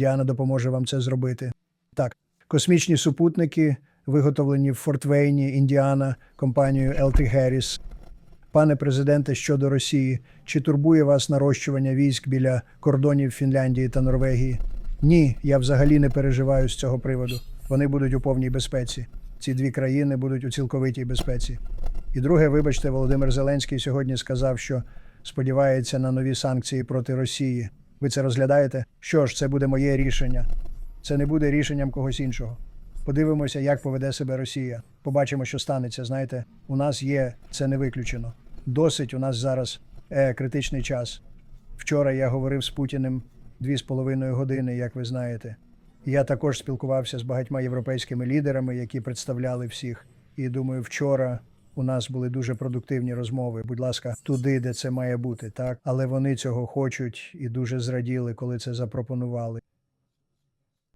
Індіана допоможе вам це зробити. Так, космічні супутники, виготовлені в Форт-Вейні, Індіана, компанією LT Harris. Пане президенте, щодо Росії, чи турбує вас нарощування військ біля кордонів Фінляндії та Норвегії? Ні, я взагалі не переживаю з цього приводу. Вони будуть у повній безпеці. Ці дві країни будуть у цілковитій безпеці. І друге, вибачте, Володимир Зеленський сьогодні сказав, що сподівається на нові санкції проти Росії. Ви це розглядаєте? Що ж, це буде моє рішення. Це не буде рішенням когось іншого. Подивимося, як поведе себе Росія. Побачимо, що станеться. Знаєте, у нас є це не виключено. Досить у нас зараз е, критичний час. Вчора я говорив з Путіним дві з половиною години, як ви знаєте. Я також спілкувався з багатьма європейськими лідерами, які представляли всіх. І думаю, вчора у нас були дуже продуктивні розмови. Будь ласка, туди, де це має бути, так але вони цього хочуть і дуже зраділи, коли це запропонували.